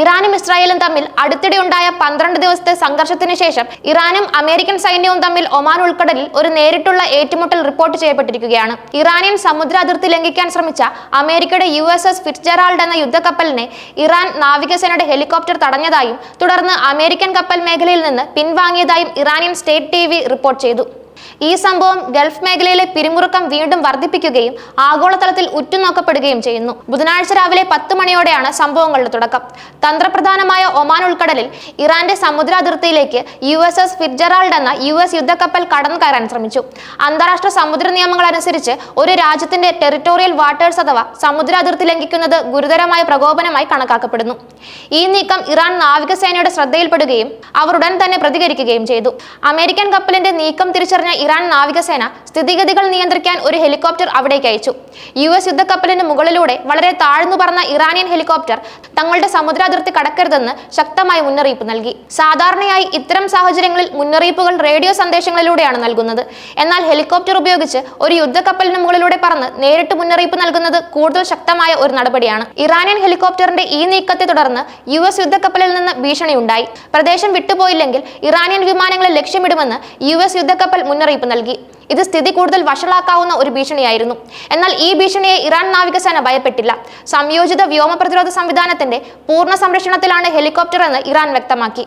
ഇറാനും ഇസ്രായേലും തമ്മിൽ അടുത്തിടെ ഉണ്ടായ പന്ത്രണ്ട് ദിവസത്തെ സംഘർഷത്തിന് ശേഷം ഇറാനും അമേരിക്കൻ സൈന്യവും തമ്മിൽ ഒമാൻ ഉൾക്കടലിൽ ഒരു നേരിട്ടുള്ള ഏറ്റുമുട്ടൽ റിപ്പോർട്ട് ചെയ്യപ്പെട്ടിരിക്കുകയാണ്. ഇറാനിയൻ സമുദ്ര അതിർത്തി ലംഘിക്കാൻ ശ്രമിച്ച അമേരിക്കയുടെ യു എസ് എസ് ഫിറ്റ്ജെറാൾഡ് എന്ന യുദ്ധക്കപ്പലിനെ ഇറാൻ നാവികസേനയുടെ ഹെലികോപ്റ്റർ തടഞ്ഞതായും തുടർന്ന് അമേരിക്കൻ കപ്പൽ മേഖലയിൽ നിന്ന് പിൻവാങ്ങിയതായും ഇറാനിയൻ സ്റ്റേറ്റ് ടി റിപ്പോർട്ട് ചെയ്തു. ഈ സംഭവം ഗൾഫ് മേഖലയിലെ പിരിമുറുക്കം വീണ്ടും വർദ്ധിപ്പിക്കുകയും ആഗോളതലത്തിൽ ഉറ്റുനോക്കപ്പെടുകയും ചെയ്യുന്നു. ബുധനാഴ്ച രാവിലെ പത്ത് മണിയോടെയാണ് സംഭവങ്ങളുടെ തുടക്കം. തന്ത്രപ്രധാനമായ ഒമാൻ ഉൾക്കടലിൽ ഇറാന്റെ സമുദ്രാതിർത്തിയിലേക്ക് യു എസ് എസ് ഫിറ്റ്ജറാൾഡ് എന്ന യു എസ് യുദ്ധക്കപ്പൽ കടന്നു കയറാൻ ശ്രമിച്ചു. അന്താരാഷ്ട്ര സമുദ്ര നിയമങ്ങൾ അനുസരിച്ച് ഒരു രാജ്യത്തിന്റെ ടെറിട്ടോറിയൽ വാട്ടേഴ്സ് അഥവാ സമുദ്രാതിർത്തി ലംഘിക്കുന്നത് ഗുരുതരമായ പ്രകോപനമായി കണക്കാക്കപ്പെടുന്നു. ഈ നീക്കം ഇറാൻ നാവികസേനയുടെ ശ്രദ്ധയിൽപ്പെടുകയും അവർ ഉടൻ തന്നെ പ്രതികരിക്കുകയും ചെയ്തു. അമേരിക്കൻ കപ്പലിന്റെ നീക്കം തിരിച്ചറിഞ്ഞ ഇറാൻ നാവികസേന സ്ഥിതിഗതികൾ നിയന്ത്രിക്കാൻ ഒരു ഹെലികോപ്റ്റർ അവിടേക്ക് അയച്ചു. യു എസ് യുദ്ധക്കപ്പലിന് മുകളിലൂടെ വളരെ താഴ്ന്നു പറഞ്ഞ ഇറാനിയൻ ഹെലികോപ്റ്റർ തങ്ങളുടെ സമുദ്രാതിർത്തി കടക്കരുതെന്ന് ശക്തമായ മുന്നറിയിപ്പ് നൽകി. സാധാരണയായി ഇത്തരം സാഹചര്യങ്ങളിൽ മുന്നറിയിപ്പുകൾ റേഡിയോ സന്ദേശങ്ങളിലൂടെയാണ് നൽകുന്നത്. എന്നാൽ ഹെലികോപ്റ്റർ ഉപയോഗിച്ച് ഒരു യുദ്ധക്കപ്പലിന് മുകളിലൂടെ പറന്ന് നേരിട്ട് മുന്നറിയിപ്പ് നൽകുന്നത് കൂടുതൽ ശക്തമായ ഒരു നടപടിയാണ്. ഇറാനിയൻ ഹെലികോപ്റ്ററിന്റെ ഈ നീക്കത്തെ തുടർന്ന് യു എസ് യുദ്ധക്കപ്പലിൽ നിന്ന് ഭീഷണിയുണ്ടായി. പ്രദേശം വിട്ടുപോയില്ലെങ്കിൽ ഇറാനിയൻ വിമാനങ്ങളെ ലക്ഷ്യമിടുമെന്ന് യു എസ് യുദ്ധക്കപ്പൽ മുന്നറിയിപ്പ് നൽകി. ഇത് സ്ഥിതി കൂടുതൽ വഷളാക്കാവുന്ന ഒരു ഭീഷണിയായിരുന്നു. എന്നാൽ ഈ ഭീഷണിയെ ഇറാൻ നാവികസേന ഭയപ്പെട്ടില്ല. സംയോജിത വ്യോമ പ്രതിരോധ സംവിധാനത്തിന്റെ പൂർണ സംരക്ഷണത്തിലാണ് ഹെലികോപ്റ്റർ എന്ന് ഇറാൻ വ്യക്തമാക്കി.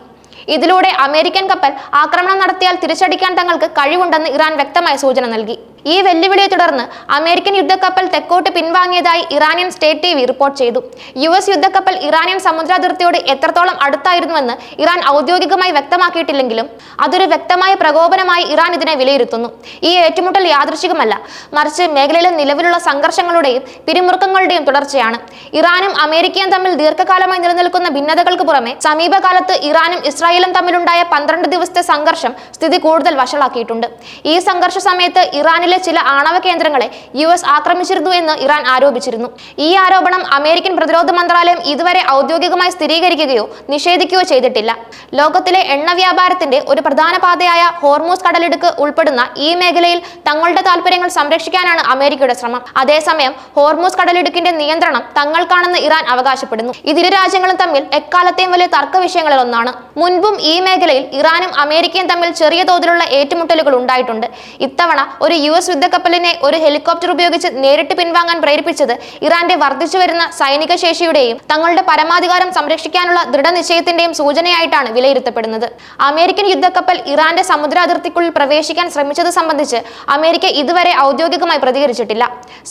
ഇതിലൂടെ അമേരിക്കൻ കപ്പൽ ആക്രമണം നടത്തിയാൽ തിരിച്ചടിക്കാൻ തങ്ങൾക്ക് കഴിവുണ്ടെന്ന് ഇറാൻ വ്യക്തമായ സൂചന നൽകി. ഈ വെല്ലുവിളിയെ തുടർന്ന് അമേരിക്കൻ യുദ്ധക്കപ്പൽ തെക്കോട്ട് പിൻവാങ്ങിയതായി Iranian state T V report ചെയ്തു. യു എസ് യുദ്ധക്കപ്പൽ ഇറാനിയൻ സമുദ്രാതിർത്തിയോട് എത്രത്തോളം അടുത്തായിരുന്നുവെന്ന് ഇറാൻ ഔദ്യോഗികമായി വ്യക്തമാക്കിയിട്ടില്ലെങ്കിലും അതൊരു വ്യക്തമായ പ്രകോപനമായി ഇറാൻ ഇതിനെ വിലയിരുത്തുന്നു. ഈ ഏറ്റുമുട്ടൽ യാദൃശികമല്ല മറിച്ച് മേഖലയിലെ നിലവിലുള്ള സംഘർഷങ്ങളുടെയും പിരിമുറുക്കങ്ങളുടെയും തുടർച്ചയാണ്. ഇറാനും അമേരിക്കയും തമ്മിൽ ദീർഘകാലമായി നിലനിൽക്കുന്ന ഭിന്നതകൾക്ക് പുറമെ സമീപകാലത്ത് ഇറാനും ഇസ്രായേലും തമ്മിലുണ്ടായ പന്ത്രണ്ട് ദിവസത്തെ സംഘർഷം സ്ഥിതി കൂടുതൽ വഷളാക്കിയിട്ടുണ്ട്. ഈ സംഘർഷ സമയത്ത് ഇറാനിലെ ചില ആണവ കേന്ദ്രങ്ങളെ യു എസ് ആക്രമിച്ചിരുന്നു എന്ന് ഇറാൻ ആരോപിച്ചിരുന്നു. ഈ ആരോപണം അമേരിക്കൻ പ്രതിരോധ മന്ത്രാലയം ഇതുവരെ ഔദ്യോഗികമായി സ്ഥിരീകരിക്കുകയോ നിഷേധിക്കുകയോ ചെയ്തിട്ടില്ല. ലോകത്തിലെ എണ്ണ വ്യാപാരത്തിന്റെ ഒരു പ്രധാന പാതയായ ഹോർമോസ് കടലിടുക്ക് ഉൾപ്പെടുന്ന ഈ മേഖലയിൽ തങ്ങളുടെ താൽപര്യങ്ങൾ സംരക്ഷിക്കാനാണ് അമേരിക്കയുടെ ശ്രമം. അതേസമയം ഹോർമോസ് കടലിടുക്കിന്റെ നിയന്ത്രണം തങ്ങൾക്കാണെന്ന് ഇറാൻ അവകാശപ്പെടുന്നു. ഇതിരു രാജ്യങ്ങളും തമ്മിൽ എക്കാലത്തെയും വലിയ തർക്ക വിഷയങ്ങളിൽ ഒന്നാണ്. മുൻപും ഈ മേഖലയിൽ ഇറാനും അമേരിക്കയും തമ്മിൽ ചെറിയ തോതിലുള്ള ഏറ്റുമുട്ടലുകൾ ഉണ്ടായിട്ടുണ്ട്. ഇത്തവണ ഒരു യു എസ് യുദ്ധക്കപ്പലിനെ ഒരു ഹെലികോപ്റ്റർ ഉപയോഗിച്ച് നേരിട്ട് പിൻവാങ്ങാൻ പ്രേരിപ്പിച്ചത് ഇറാന്റെ വർദ്ധിച്ചു വരുന്ന സൈനിക ശേഷിയുടെയും തങ്ങളുടെ പരമാധികാരം സംരക്ഷിക്കാനുള്ള ദൃഢനിശ്ചയത്തിന്റെയും സൂചനയായിട്ടാണ് വിലയിരുത്തപ്പെടുന്നത്. അമേരിക്കൻ യുദ്ധക്കപ്പൽ ഇറാന്റെ സമുദ്ര അതിർത്തിക്കുള്ളിൽ പ്രവേശിക്കാൻ ശ്രമിച്ചത് സംബന്ധിച്ച് അമേരിക്ക ഇതുവരെ ഔദ്യോഗികമായി പ്രതികരിച്ചിട്ടില്ല.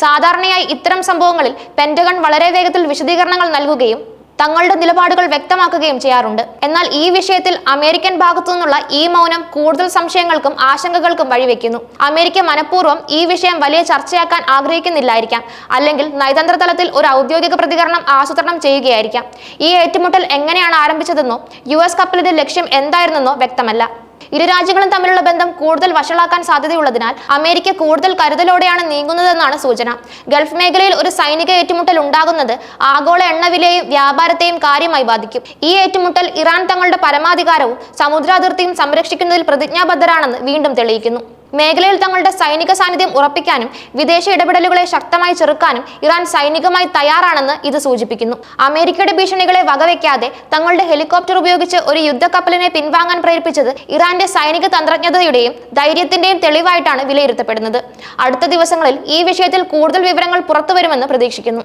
സാധാരണയായി ഇത്തരം സംഭവങ്ങളിൽ പെന്റഗൺ വളരെ വേഗത്തിൽ വിശദീകരണങ്ങൾ നൽകുകയും തങ്ങളുടെ നിലപാടുകൾ വ്യക്തമാക്കുകയും ചെയ്യാറുണ്ട്. എന്നാൽ ഈ വിഷയത്തിൽ അമേരിക്കൻ ഭാഗത്തു നിന്നുള്ള ഈ മൗനം കൂടുതൽ സംശയങ്ങൾക്കും ആശങ്കകൾക്കും വഴിവെക്കുന്നു. അമേരിക്ക മനഃപൂർവം ഈ വിഷയം വലിയ ചർച്ചയാക്കാൻ ആഗ്രഹിക്കുന്നില്ലായിരിക്കാം. അല്ലെങ്കിൽ നയതന്ത്ര തലത്തിൽ ഒരു ഔദ്യോഗിക പ്രതികരണം ആസൂത്രണം ചെയ്യുകയായിരിക്കാം. ഈ ഏറ്റുമുട്ടൽ എങ്ങനെയാണ് ആരംഭിച്ചതെന്നോ യു എസ് കപ്പലിന്റെ ലക്ഷ്യം എന്തായിരുന്നെന്നോ വ്യക്തമല്ല. ഇരു രാജ്യങ്ങളും തമ്മിലുള്ള ബന്ധം കൂടുതൽ വഷളാക്കാൻ സാധ്യതയുള്ളതിനാൽ അമേരിക്ക കൂടുതൽ കരുതലോടെയാണ് നീങ്ങുന്നതെന്നാണ് സൂചന. ഗൾഫ് മേഖലയിൽ ഒരു സൈനിക ഏറ്റുമുട്ടൽ ഉണ്ടാകുന്നത് ആഗോള എണ്ണവിലയെയും വ്യാപാരത്തെയും കാര്യമായി ബാധിക്കും. ഈ ഏറ്റുമുട്ടൽ ഇറാൻ തങ്ങളുടെ പരമാധികാരവും സമുദ്രാതിർത്തിയും സംരക്ഷിക്കുന്നതിൽ പ്രതിജ്ഞാബദ്ധരാണെന്ന് വീണ്ടും തെളിയിക്കുന്നു. മേഖലയിൽ തങ്ങളുടെ സൈനിക സാന്നിധ്യം ഉറപ്പിക്കാനും വിദേശ ഇടപെടലുകളെ ശക്തമായി ചെറുക്കാനും ഇറാൻ സൈനികമായി തയ്യാറാണെന്ന് ഇത് സൂചിപ്പിക്കുന്നു. അമേരിക്കയുടെ ഭീഷണികളെ വകവെക്കാതെ തങ്ങളുടെ ഹെലികോപ്റ്റർ ഉപയോഗിച്ച് ഒരു യുദ്ധക്കപ്പലിനെ പിൻവാങ്ങാൻ പ്രേരിപ്പിച്ചത് ഇറാന്റെ സൈനിക തന്ത്രജ്ഞതയുടെയും ധൈര്യത്തിന്റെയും തെളിവായിട്ടാണ് വിലയിരുത്തപ്പെടുന്നത്. അടുത്ത ദിവസങ്ങളിൽ ഈ വിഷയത്തിൽ കൂടുതൽ വിവരങ്ങൾ പുറത്തുവരുമെന്ന് പ്രതീക്ഷിക്കുന്നു.